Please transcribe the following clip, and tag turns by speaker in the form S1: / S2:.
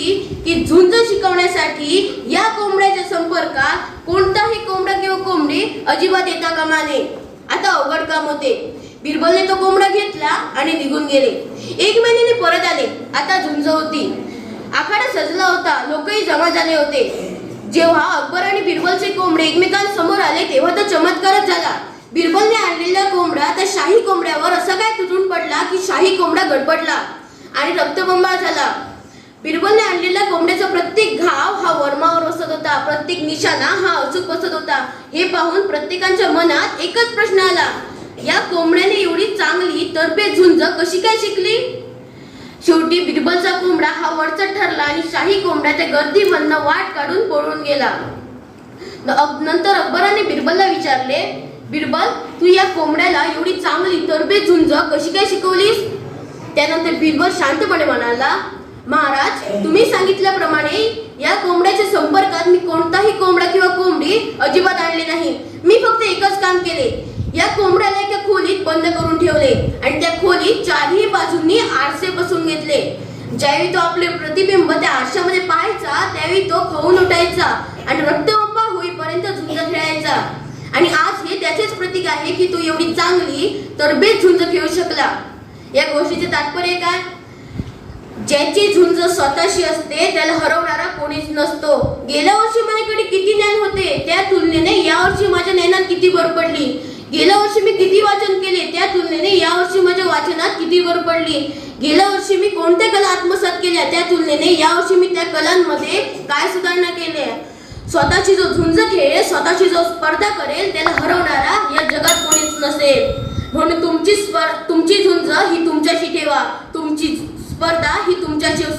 S1: होती की झुंज शिकवण्यासाठी या कोंबड्याच्या संपर्कात कोणताही कोंबडा किंवा कोंबडी अजिबात येता कामा नये. आता अवघड काम होते. बिरबलने तो कोंबडा घेतला आणि निघून गेले. एक महिन्याने परत आले. आता झुंज होती. आखाडा सजला होता. लोकही जमा झाले होते. जेव्हा अकबर आणि बिरबलचे कोंबडे एकमेकांसमोर आले तेव्हा तो चमत्कारच झाला. बिरबलने आणलेला कोंबडा त्या शाही कोंबड्यावर असा काय तुटून पडला की शाही कोंबडा गडबडला आणि रक्तबंबाळ झाला. बिरबलने आणलेल्या कोंबड्याचा प्रत्येक घाव हा वर्मावर बसत होता. प्रत्येक निशाणा हा अचूक बसत होता. हे पाहून प्रत्येकाच्या मनात एकच प्रश्न आला. या कोंबड्याने एवढी चांगली तर्फे झुंज कशी काय शिकली? शेवटी बिरबलचा कोंबडा हा वरचा ठरला आणि शाही कोंबड्याच्या त्या गर्दीमधनं वाट काढून पळून गेला. नंतर अकबराने बिरबलला विचारले बिरबल तू या कोंबड्याला एवढी चांगली तरबे झुंज कशी काय शिकवलीस? त्यानंतर बिरबल शांतपणे म्हणाला महाराज तुम्ही सांगितल्याप्रमाणे या कोंबड्याच्या संपर्कात मी कोणताही कोंबडा किंवा कोंबडी अजिबात आणली नाही. मी फक्त एकच काम केले. या कोंबड्याला एका खोलीत बंद करून ठेवले आणि त्या खोलीत चारही बाजूंनी आरसे बसून घेतले. ज्यावेळी तो आपले प्रतिबिंब त्या आरशामध्ये पाहायचा त्यावेळी तो खाऊन उठायचा आणि रक्तबंबा होईपर्यंत झुंज खेळायचा. आणि आज हे त्याचेच प्रतीक आहे की तो एवढी चांगली तरबेज झुंज खेळू शकला. या गोष्टीचे तात्पर्य काय? ज्याची झुंज स्वतःशी असते त्याला हरवणारा कोणीच नसतो. गेल्या वर्षी माझ्याकडे किती ज्ञान होते त्या तुलनेने या वर्षी माझ्या ज्ञानात किती भर पडली. गेल्या वर्षी मी किती वाचन केले त्या तुलनेने या वर्षी माझ्या वाचनात किती भर पडली. गेल्या वर्षी मी कोणत्या कला आत्मसात केल्या त्या तुलनेने या वर्षी मी त्या कलांमध्ये काय सुधारणा केल्या? स्वतःची जो झुंज खेळेल स्वतःची जो स्पर्धा करेल त्याला हरवणारा या जगात कोणीच नसेल. म्हणून तुमची स्पर् तुमची झुंज ही तुमच्याशी Ra chiêu!